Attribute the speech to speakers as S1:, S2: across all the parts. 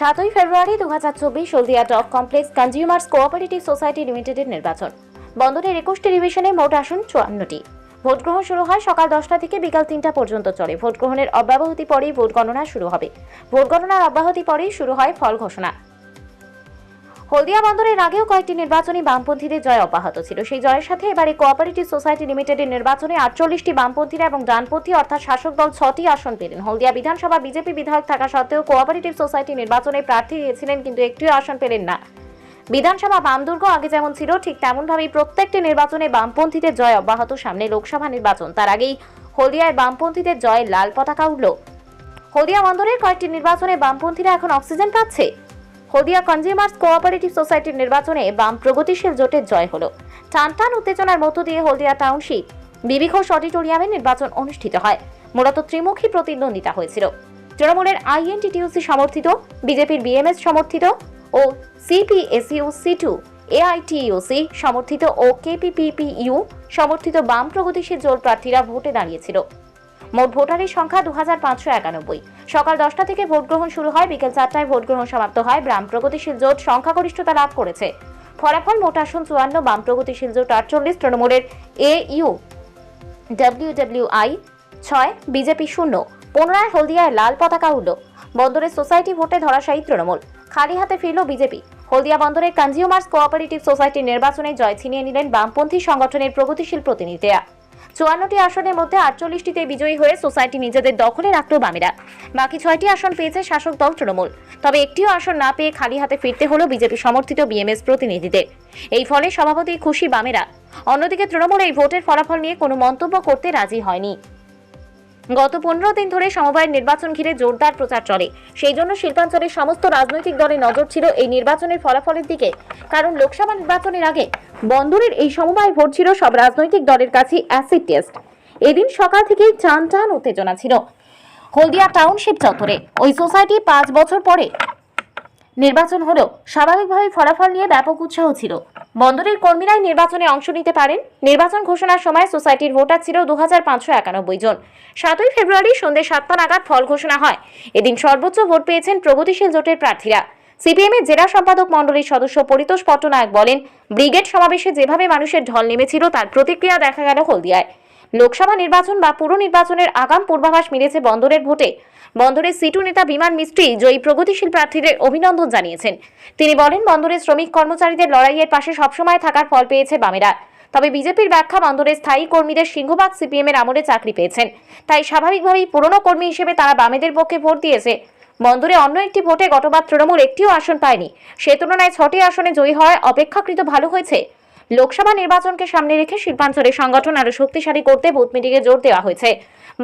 S1: সাতই ফেব্রুয়ারি দু হাজার চব্বিশ Haldia dock complex consumers cooperative society লিমিটেডের নির্বাচন। বন্দরের একুশটি ডিভিশনে মোট আসন চুয়ান্নটি। ভোট গ্রহণ শুরু হয় সকাল দশটা থেকে বিকাল তিনটা পর্যন্ত চলে। ভোট গ্রহণের অব্যাহতি পরেই ভোট গণনা শুরু হবে। ভোট গণনার অব্যাহতি পরেই শুরু হয় ফল ঘোষণা। হলদিয়া বন্দরের আগেও কয়েকটি নির্বাচনী বামপন্থীদের জয় অব্যাহত ছিল। সেই জয়ের সাথে এবারে কোঅপারেটিভ সোসাইটি লিমিটেডের নির্বাচনে আটচল্লিশটি বামপন্থীরা এবং ডানপন্থী অর্থাৎ শাসক দল ছটি আসন পেলেন। হলদিয়া বিধানসভা বিজেপি বিধায়ক থাকা সত্ত্বেও কোঅপারেটিভ সোসাইটি নির্বাচনে প্রার্থী দিয়েছিলেন কিন্তু একটিও আসন পেলেন না। বিধানসভা বামদুর্গ আগে যেমন ছিল, ঠিক তেমনভাবেই প্রত্যেকটি নির্বাচনে বামপন্থীদের জয় অব্যাহত সামনে লোকসভা নির্বাচন। তার আগেই হলদিয়ায় বামপন্থীদের জয়ের লাল পতাকা উঠল। হলদিয়া বন্দরের কয়েকটি নির্বাচনে বামপন্থীরা এখন অক্সিজেন পাচ্ছে। হলদিয়া কনজিউমার্স কোঅপারেটিভ সোসাইটির নির্বাচনে বাম প্রগতিশীল জোটের জয় হলো। টানটান উত্তেজনার মধ্য দিয়ে হলদিয়া টাউনশিপ বিবি ঘোষ অডিটোরিয়ামে নির্বাচন অনুষ্ঠিত হয়। মূলত ত্রিমুখী প্রতিদ্বন্দ্বিতা হয়েছিল। তৃণমূলের আইএনটিটিউসি সমর্থিত, বিজেপির বিএমএস সমর্থিত ও সিপিএসইউ সি টু এআইটিইউসি সমর্থিত ও কেপিপিপিইউ সমর্থিত বাম প্রগতিশীল জোট প্রার্থীরা ভোটে দাঁড়িয়েছিল। মোট ভোটারের সংখ্যা দু সকাল দশটা থেকে ভোট গ্রহণ শুরু হয়, বিকেল চারটায় ভোট গ্রহণ সমাপ্ত হয়। বাম প্রগতিশীল জোট সংখ্যাগরিষ্ঠতা লাভ করেছে। ফলাফল মোট আসন চুয়ান্ন, বাম প্রগতিশীল জোট আটচল্লিশ, তৃণমূলের এ ইউ ডাব্লিউডাব্লিউআই ছয়, বিজেপি শূন্য। পুনরায় হলদিয়ায় লাল পতাকা উঠল বন্দরের সোসাইটি ভোটে ধরাশায়ী তৃণমূল। খালি হাতে ফিরল বিজেপি। হলদিয়া বন্দরের কনজিউমার্স কোঅপারেটিভ সোসাইটির নির্বাচনে জয় ছিনিয়ে নিলেন বামপন্থী সংগঠনের প্রগতিশীল প্রতিনিধিরা। চুয়ান্নটি আসনের মধ্যে আটচল্লিশটিতে বিজয়ী হয়ে সোসাইটি নিজেদের দখলে রাখল বামেরা। বাকি ছয়টি আসন পেয়েছে শাসক দল তৃণমূল। তবে একটিও আসন না পেয়ে খালি হাতে ফিরতে হলো বিজেপি সমর্থিত বিএমএস প্রতিনিধিদের। এই ফলে সভাপতি খুশি বামেরা। অন্যদিকে তৃণমূল এই ভোটের ফলাফল নিয়ে কোনো মন্তব্য করতে রাজি হয়নি। গত পনেরো দিন ধরে সমবায়ের নির্বাচন ঘিরে জোরদার প্রচার চলে। সেই জন্য শিল্পাঞ্চলের সমস্ত রাজনৈতিক দলের নজর ছিল এই নির্বাচনের ফলাফলের দিকে। কারণ লোকসভা নির্বাচনের আগে বন্দরের এই সমবায় ভোট ছিল সব রাজনৈতিক দলের কাছে অ্যাসিড টেস্ট এদিন সকাল থেকেই টান টান উত্তেজনা ছিল। হলদিয়া টাউনশিপ চত্বরে। ওই সোসাইটি পাঁচ বছর পরে নির্বাচন হলো স্বাভাবিকভাবে ফলাফল নিয়ে ব্যাপক উৎসাহ ছিল। বন্দরের কর্মীরাই নির্বাচনে অংশ নিতে পারেন। নির্বাচন ঘোষণার সময় সোসাইটির ভোটার ছিল দু হাজার পাঁচশো একানব্বই জন। সাতই ফেব্রুয়ারি সন্ধ্যে সাতটা নাগাদ ফল ঘোষণা হয়। এদিন সর্বোচ্চ ভোট পেয়েছেন প্রগতিশীল জোটের প্রার্থীরা। সিপিএমের জেলা সম্পাদক মণ্ডলীর সদস্য পরিতোষ পট্টনায়ক বলেন, ব্রিগেড সমাবেশে যেভাবে মানুষের ঢল নেমেছিল, তার প্রতিক্রিয়া দেখা গেল হলদিয়ায়। লোকসভা নির্বাচন বা পুর নির্বাচনের আগাম পূর্বাভাস মিলেছে বন্দরের ভোটে। বন্দরের সিটু নেতা বিমান মিস্ত্রি জয়ী প্রগতিশীল প্রার্থীদের অভিনন্দন জানিয়েছেন। তিনি বলেন, বন্দরের শ্রমিক কর্মচারীদের লড়াইয়ের পাশে সবসময় থাকার ফল পেয়েছে বামেরা। তবে বিজেপির ব্যাখ্যা, বন্দরের স্থায়ী কর্মীদের সিংহভাগ সিপিএম এর আমলে চাকরি পেয়েছেন। তাই স্বাভাবিকভাবেই পুরনো কর্মী হিসেবে তারা বামেদের পক্ষে ভোট দিয়েছে। বন্দরে অন্য একটি ভোটে গতবার তৃণমূল একটিও আসন পায়নি। সে তুলনায় ছটি আসনে জয়ী হওয়ায় অপেক্ষাকৃত ভালো হয়েছে লোকসভা নির্বাচনকে সামনে রেখে শিল্পাঞ্চলের সংগঠন আরও শক্তিশালী করতে বুথ মিটিংয়ে জোর দেওয়া হয়েছে।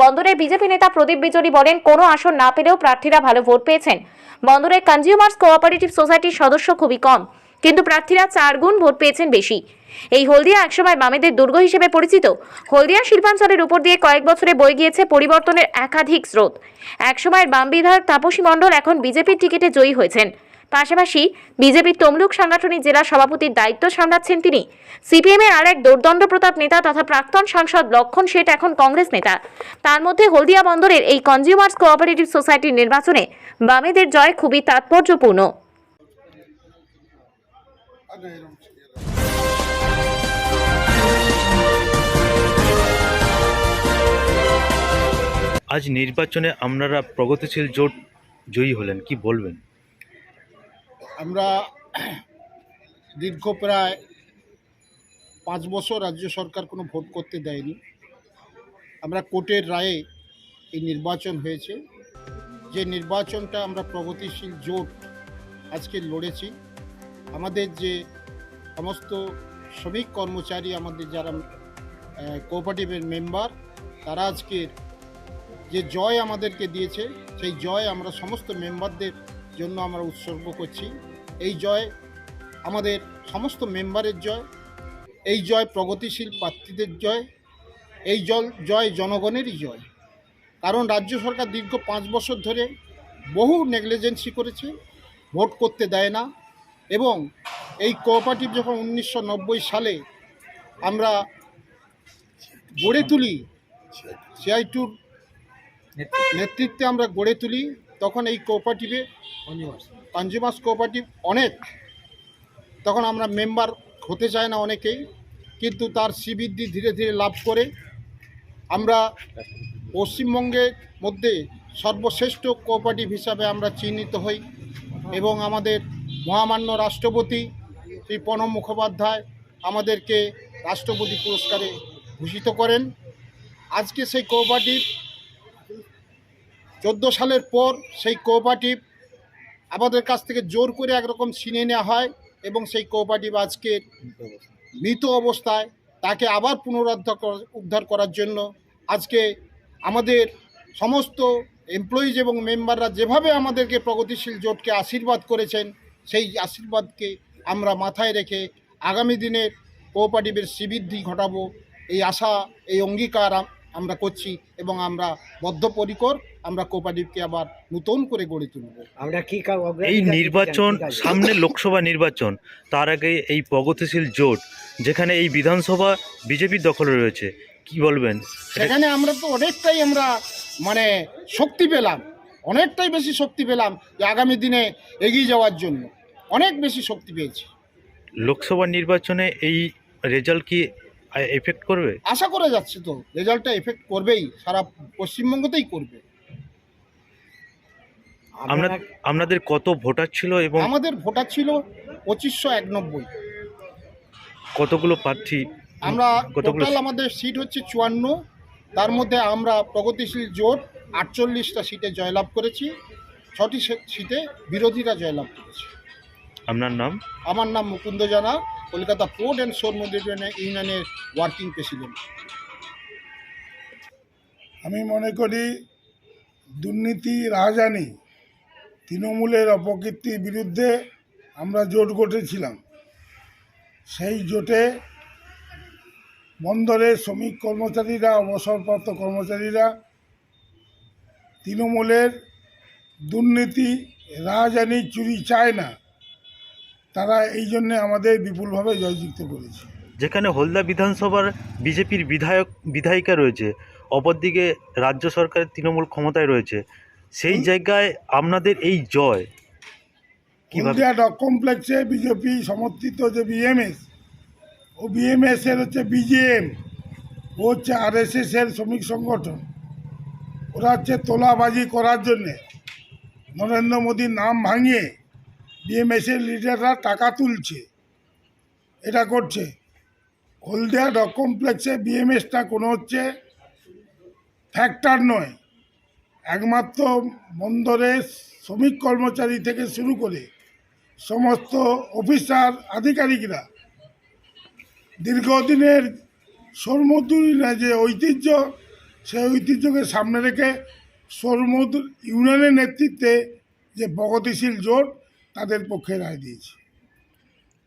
S1: বন্দরের বিজেপি নেতা প্রদীপ বিজলি বলেন, কোনো আসন না পেলেও প্রার্থীরা ভালো ভোট পেয়েছেন। বন্দরের কনজিউমার্স কোঅপারেটিভ সোসাইটির সদস্য খুবই কম, কিন্তু প্রার্থীরা চার গুণ ভোট পেয়েছেন বেশি। এই হলদিয়া একসময় বামেদের দুর্গ হিসেবে পরিচিত। হলদিয়া শিল্পাঞ্চলের উপর দিয়ে কয়েক বছরে বয়ে গিয়েছে পরিবর্তনের একাধিক স্রোত। একসময়ের বাম বিধায়ক তাপসী মণ্ডল এখন বিজেপির টিকিটে জয়ী হয়েছেন। পাশাপাশি বিজেপির তমলুক সাংগঠনিক জেলা সভাপতির দায়িত্ব সামলাচ্ছেন তিনি। সিপিএমের আর এক দুর্দণ্ড প্রতাপ নেতা তথা প্রাক্তন সাংসদ লক্ষণ শেঠ এখন কংগ্রেস নেতা। তার মধ্যে হলদিয়া বন্দরের এই কনজিউমার্স কোঅপারেটিভ সোসাইটির নির্বাচনে বামেদের জয় খুবই তাৎপর্যপূর্ণ।
S2: আজ নির্বাচনে আপনারা প্রগতিশীল জোট জয়ী হলেন, কি বলবেন?
S3: আমরা দীর্ঘ প্রায় পাঁচ বছর রাজ্য সরকার কোনো ভোট করতে দেয়নি। আমরা কোর্টের রায়ে এই নির্বাচন হয়েছে। যে নির্বাচনটা আমরা প্রগতিশীল জোট আজকে লড়েছি, আমাদের যে সমস্ত শ্রমিক কর্মচারী, আমাদের যারা কোঅপারেটিভের মেম্বার তারা আজকের যে জয় আমাদেরকে দিয়েছে, সেই জয় আমরা সমস্ত মেম্বারদের জন্য আমরা উৎসর্গ করছি। এই জয় আমাদের সমস্ত মেম্বারের জয় এই জয় প্রগতিশীল প্রার্থীদের জয় এই জল জয় জনগণেরই জয়। কারণ রাজ্য সরকার দীর্ঘ পাঁচ বছর ধরে বহু নেগলিজেন্সি করেছে ভোট করতে দেয় না এবং এই কোঅপারেটিভ যখন উনিশশো নব্বই সালে আমরা গড়ে তুলি সিআই টুর নেতৃত্বে। আমরা গড়ে তুলি তখন এই কোঅপারেটিভে কনজিউমার্স কোঅপারেটিভ অনেক, তখন আমরা মেম্বার হতে চাই না অনেকেই, কিন্তু তার শ্রীবৃদ্ধি ধীরে ধীরে লাভ করে, আমরা পশ্চিমবঙ্গের মধ্যে সর্বশ্রেষ্ঠ কোঅপারেটিভ হিসাবে আমরা চিহ্নিত হই এবং আমাদের মহামান্য রাষ্ট্রপতি শ্রী প্রণব মুখোপাধ্যায় আমাদেরকে রাষ্ট্রপতি পুরস্কারে ভূষিত করেন। আজকে সেই কোঅপারেটিভ, চোদ্দ সালের পর সেই কোঅপারেটিভ আমাদের কাছ থেকে জোর করে একরকম ছিনিয়ে নেওয়া হয় এবং সেই কোঅপারেটিভ আজকে মৃত অবস্থায় তাকে আবার পুনরুদ্ধার উদ্ধার করার জন্য আজকে আমাদের সমস্ত এমপ্লয়িজ এবং মেম্বাররা যেভাবে আমাদেরকে প্রগতিশীল জোটকে আশীর্বাদ করেছেন, সেই আশীর্বাদকে আমরা মাথায় রেখে আগামী দিনের কোঅপারেটিভের শ্রীবৃদ্ধি ঘটাবো। এই আশা, এই অঙ্গীকার আমরা করছি এবং আমরা বদ্ধপরিকর আমরা কোঅপারেটিভকে আবার নতুন করে গড়ে তুলব।
S4: আমরা কি
S2: এই নির্বাচন সামনে লোকসভা নির্বাচন তার আগে এই প্রগতিশীল জোট যেখানে এই বিধানসভা বিজেপির দখলে রয়েছে কি বলবেন?
S3: সেখানে আমরা তো অনেকটাই আমরা মানে শক্তি পেলাম অনেকটাই বেশি শক্তি পেলাম যে আগামী দিনে এগিয়ে যাওয়ার জন্য। অনেক বেশি শক্তি পেয়েছি।
S2: লোকসভা নির্বাচনে এই রেজাল্ট কি এফেক্ট করবে?
S3: আশা করা যাচ্ছে তো রেজাল্টটা এফেক্ট করবেই সারা পশ্চিমবঙ্গতেই করবে।
S2: আপনাদের কত ভোটার ছিল এবং
S3: আমাদের ভোটার ছিল পঁচিশশো একনব্বই।
S2: কতগুলো প্রার্থী
S3: আমরা টোটাল আমাদের সিট হচ্ছে চুয়ান্ন তার মধ্যে আমরা প্রগতিশীল জোট আটচল্লিশটা সিটে জয়লাভ করেছি ছটি সিটে বিরোধীরা জয়লাভ করেছে।
S2: আপনার নাম?
S3: আমার নাম মুকুন্দ জানা কলকাতা পোর্ট অ্যান্ড সোর ইউনিয়নের ওয়ার্কিং প্রেসিডেন্ট।
S5: আমি মনে করি দুর্নীতি রাজধানী তৃণমূলের অপকীর্তির বিরুদ্ধে আমরা জোট গঠেছিলাম। সেই জোটে বন্দরের শ্রমিক কর্মচারীরা, অবসরপ্রাপ্ত কর্মচারীরা, তৃণমূলের দুর্নীতি, রাজধানী চুরি চায় না। তারা এই জন্যে আমাদের বিপুলভাবে জয়যুক্ত করেছে।
S2: যেখানে হলদা বিধানসভার বিজেপির বিধায়ক, বিধায়িকা রয়েছে, অপরদিকে রাজ্য সরকারের তৃণমূল ক্ষমতায় রয়েছে। সেই জায়গায় আপনাদের এই জয়
S5: ডক কমপ্লেক্সে বিজেপি সমর্থিত যে বিএমএস ও বিএমএস এর হচ্ছে বিজেএম ও হচ্ছে আরএসএস এর শ্রমিক সংগঠন। ওরা হচ্ছে তোলাবাজি করার জন্যে নরেন্দ্র মোদীর নাম ভাঙিয়ে বিএমএস এর লিডাররা টাকা তুলছে। এটা করছে। হলদিয়া ডক কমপ্লেক্সে বিএমএসটা কোনো হচ্ছে ফ্যাক্টর নয়। একমাত্র বন্দরের শ্রমিক কর্মচারী থেকে শুরু করে সমস্ত অফিসার আধিকারিকরা দীর্ঘদিনের সরমদুরিনা যে ঐতিহ্য সেই ঐতিহ্যকে সামনে রেখে সরমদুর ইউনিয়নের নেতৃত্বে যে প্রগতিশীল জোট তাদের পক্ষে রায় দিয়েছে।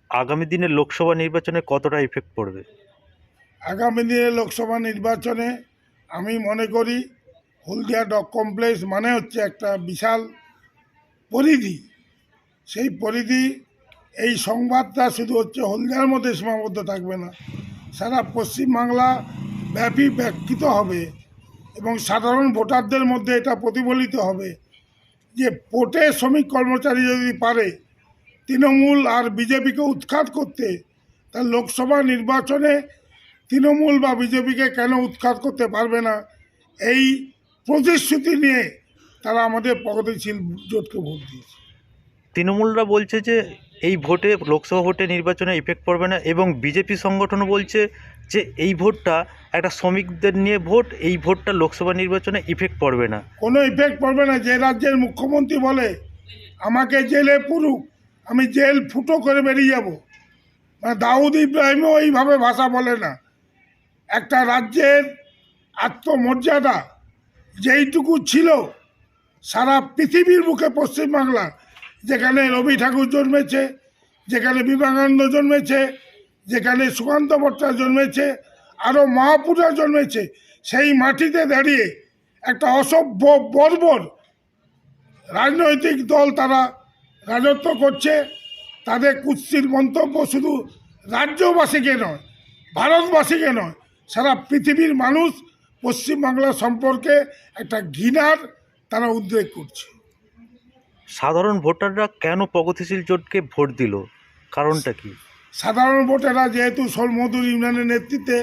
S2: আগামী দিনে লোকসভা নির্বাচনে কতটা ইফেক্ট পড়বে?
S5: আগামী দিনে লোকসভা নির্বাচনে আমি মনে করি হলদিয়া ডক কমপ্লেক্স মানে হচ্ছে একটা বিশাল পরিধি। সেই পরিধি, এই সংবাদটা শুধু হচ্ছে হলদিয়ার মধ্যে সীমাবদ্ধ থাকবে না, সারা পশ্চিমবাংলা ব্যাপী ব্যাখ্যিত হবে এবং সাধারণ ভোটারদের মধ্যে এটা প্রতিফলিত হবে যে পোটে শ্রমিক কর্মচারী যদি পারে, তৃণমূল আর বিজেপিকে উৎখাত করতে, তা লোকসভা নির্বাচনে তৃণমূল বা বিজেপিকে কেন উৎখাত করতে পারবে না? এই প্রতিশ্রুতি নিয়ে তারা আমাদের প্রগতিশীল জোটকে ভোট দিয়েছে।
S2: তৃণমূলরা বলছে যে এই ভোটে লোকসভা ভোটে নির্বাচনে ইফেক্ট পড়বে না এবং বিজেপি সংগঠন বলছে যে এই ভোটটা একটা শ্রমিকদের নিয়ে ভোট এই ভোটটা লোকসভা নির্বাচনে ইফেক্ট পড়বে না।
S5: কোনো ইফেক্ট পড়বে না যে রাজ্যের মুখ্যমন্ত্রী বলে আমাকে জেলে পুরুক আমি জেল ফুটো করে বেরিয়ে যাব। মানে দাউদ ইব্রাহিমও এইভাবে ভাষা বলে না। একটা রাজ্যের আত্মমর্যাদা যেইটুকু ছিল সারা পৃথিবীর বুকে পশ্চিমবাংলা যেখানে রবি ঠাকুর জন্মেছে, যেখানে বিবেকানন্দ জন্মেছে, যেখানে সুকান্ত ভট্টাচার্য জন্মেছে, আরও মহাপুরা জন্মেছে, সেই মাটিতে দাঁড়িয়ে একটা অসভ্য বর্বর রাজনৈতিক দল তারা রাজত্ব করছে। তাদের কুৎসির মন্তব্য শুধু রাজ্যবাসীকে নয়, ভারতবাসীকে নয়, সারা পৃথিবীর মানুষ পশ্চিমবাংলা সম্পর্কে একটা ঘৃণার তারা উদ্রেক করছে।
S2: সাধারণ ভোটাররা কেন প্রগতিশীল জোটকে ভোট দিল? কারণটা কি?
S5: সাধারণ ভোটাররা যেহেতু সলমধুর ইউনিয়নের নেতৃত্বে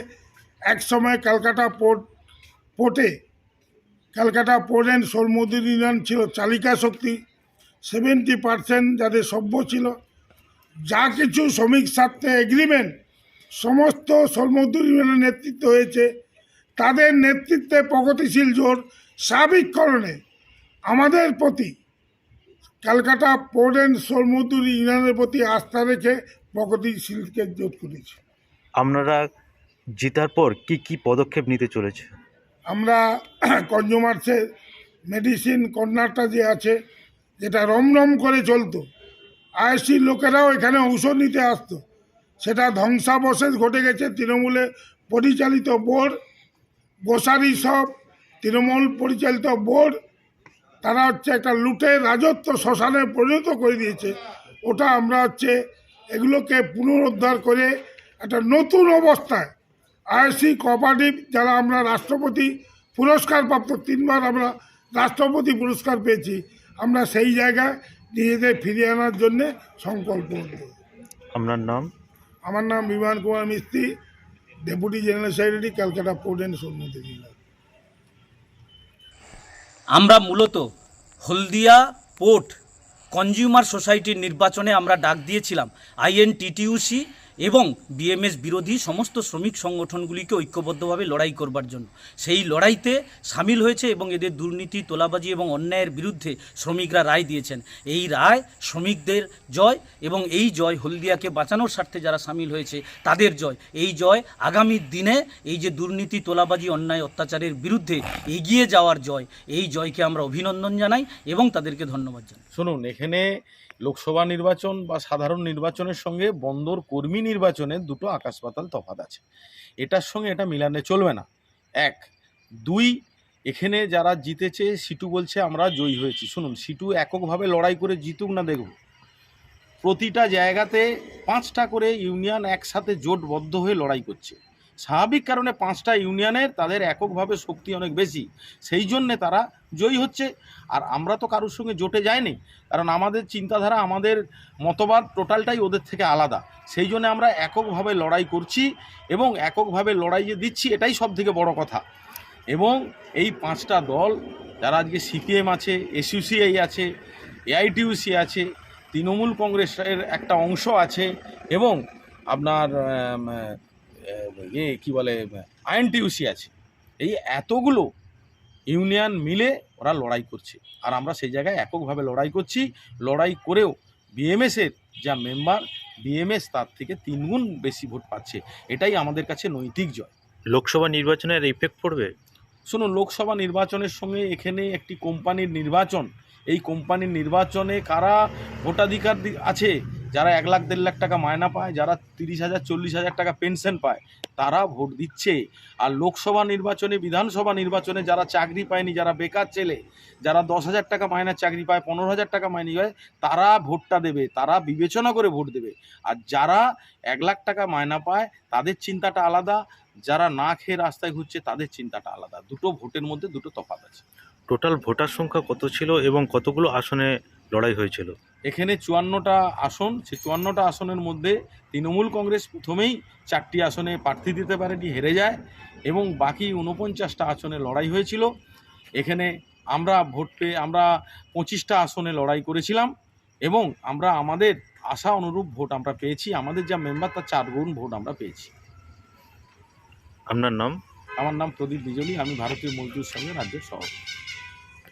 S5: একসময় ক্যালকাটা পোর্ট পোর্টে ক্যালকাটা পোর্ট অ্যান্ড সলমধুর ইউনিয়ন ছিল চালিকা শক্তি সেভেন্টি পার্সেন্ট যাদের সভ্য ছিল। যা কিছু শ্রমিক স্বার্থে এগ্রিমেন্ট সমস্ত সলমধুর ইউনিয়নের নেতৃত্ব হয়েছে। তাদের নেতৃত্বে প্রগতিশীল জোর সাবেককরণে আমাদের প্রতি ক্যালকাটা পোর্ট অ্যান্ড সলমধুর ইউনিয়নের প্রতি আস্থা রেখে প্রগতিশীলকে জোট করেছি।
S2: আপনারা জিতার পর কি কি পদক্ষেপ নিতে চলেছে?
S5: আমরা কনজুমার্সের মেডিসিন কর্নারটা যে আছে যেটা রমরম করে চলতো আইসির লোকেরাও এখানে ঔষধ নিতে আসতো সেটা ধ্বংসাবশেষ ঘটে গেছে তৃণমূলে পরিচালিত বোর্ড গোসারি সব তৃণমূল পরিচালিত বোর্ড তারা হচ্ছে একটা লুটে রাজত্ব শ্মশানে পরিণত করে দিয়েছে। ওটা আমরা হচ্ছে এগুলোকে পুনরুদ্ধার করে একটা নতুন অবস্থায় আইসি কোঅপারেটিভ যারা আমরা রাষ্ট্রপতি পুরস্কার প্রাপ্ত তিনবার আমরা রাষ্ট্রপতি পুরস্কার পেয়েছি। আমরা সেই জায়গায় নিজেদের ফিরিয়ে আনার জন্যে সংকল্পবদ্ধ
S2: আপনার নাম?
S5: আমার নাম Biman Kumar Mistri. Deputy general secretary Calcutta port and সন্ন্যতি
S4: আমরা মূলত হলদিয়া পোর্ট কনজিউমার সোসাইটির নির্বাচনে আমরা ডাক দিয়েছিলাম। আইএনটিটিউসি এবং বিএমএস বিরোধী সমস্ত শ্রমিক সংগঠনগুলিকে ঐক্যবদ্ধভাবে লড়াই করবার জন্য। সেই লড়াইতে সামিল হয়েছে এবং এদের দুর্নীতি, তোলাবাজি এবং অন্যায়ের বিরুদ্ধে শ্রমিকরা রায় দিয়েছেন। এই রায় শ্রমিকদের জয় এবং এই জয় হলদিয়াকে বাঁচানোর স্বার্থে যারা সামিল হয়েছে, তাদের জয়। এই জয় আগামী দিনে এই যে দুর্নীতি, তোলাবাজি, অন্যায়, অত্যাচারের বিরুদ্ধে এগিয়ে যাওয়ার জয়, এই জয়কে আমরা অভিনন্দন জানাই এবং তাদেরকে ধন্যবাদ জানাই।
S6: শুনুন, এখানে লোকসভা নির্বাচন বা সাধারণ নির্বাচনের সঙ্গে বন্দর কর্মী নির্বাচনের দুটো আকাশ পাতাল তফাৎ আছে। এটার সঙ্গে এটা মিলানে চলবে না। এক, দুই, এখানে যারা জিতেছে, সিটু বলছে আমরা জয়ী হয়েছি। শুনুন, সিটু এককভাবে লড়াই করে জিতুক না দেখব প্রতিটা জায়গাতে পাঁচটা করে ইউনিয়ন একসাথে জোটবদ্ধ হয়ে লড়াই করছে। স্বাভাবিক কারণে পাঁচটা ইউনিয়নের তাদের এককভাবে শক্তি অনেক বেশি। সেই জন্যে তারা জয়ী হচ্ছে। আর আমরা তো কারোর সঙ্গে জোটে যাইনি, কারণ আমাদের চিন্তাধারা, আমাদের মতবাদ টোটালটাই ওদের থেকে আলাদা। সেই জন্য আমরা এককভাবে লড়াই করছি এবং এককভাবে লড়াই যে দিচ্ছি, এটাই সব থেকে বড় কথা। এবং এই পাঁচটা দল, যারা আজকে সিপিএম আছে, এসইউসিআই আছে, এআইটিউসি আছে, তৃণমূল কংগ্রেসের একটা অংশ আছে এবং আপনার ইয়ে কী বলে আইএনটিউসি আছে। এই এতগুলো ইউনিয়ন মিলে ওরা লড়াই করছে। আর আমরা সেই জায়গায় এককভাবে লড়াই করছি। লড়াই করেও বিএমএসের যা মেম্বার বিএমএস তার থেকে তিনগুণ বেশি ভোট পাচ্ছে। এটাই আমাদের কাছে নৈতিক জয়।
S2: লোকসভা নির্বাচনের ইফেক্ট পড়বে?
S6: শুনুন লোকসভা নির্বাচনের সঙ্গে এখানে একটি কোম্পানির নির্বাচন। এই কোম্পানির নির্বাচনে কারা ভোটাধিকার আছে? যারা এক লাখ, দেড় লাখ টাকা মায়না পায়, যারা তিরিশ হাজার, চল্লিশ হাজার টাকা পেনশন পায়, তারা ভোট দিচ্ছে। আর লোকসভা নির্বাচনে, বিধানসভা নির্বাচনে যারা চাকরি পায়নি, যারা বেকার ছেলে, যারা দশ হাজার টাকা মায়নার চাকরি পায়, পনেরো হাজার টাকা মাইনে পায়, তারা ভোটটা দেবে, তারা বিবেচনা করে ভোট দেবে। আর যারা এক লাখ টাকা মায়না পায়, তাদের চিন্তাটা আলাদা। যারা না খেয়ে রাস্তায় ঘুরছে, তাদের চিন্তাটা আলাদা। দুটো ভোটের মধ্যে দুটো তফাৎ আছে।
S2: টোটাল ভোটার সংখ্যা কত ছিল এবং কতগুলো আসনে লড়াই হয়েছিল।
S6: এখানে চুয়ান্নটা আসন সে চুয়ান্নটা আসনের মধ্যে তৃণমূল কংগ্রেস প্রথমেই চারটি আসনে প্রার্থী দিতে পারেনি হেরে যায় এবং বাকি উনপঞ্চাশটা আসনে লড়াই হয়েছিল। এখানে আমরা ভোট পেয়ে আমরা পঁচিশটা আসনে লড়াই করেছিলাম এবং আমরা আমাদের আশা অনুরূপ ভোট আমরা পেয়েছি আমাদের যা মেম্বার তার চার গুণ ভোট আমরা পেয়েছি।
S2: আপনার নাম?
S6: আমার নাম প্রদীপ বিজলি আমি ভারতীয় মজদুর সঙ্গে রাজ্যের সভাপতি।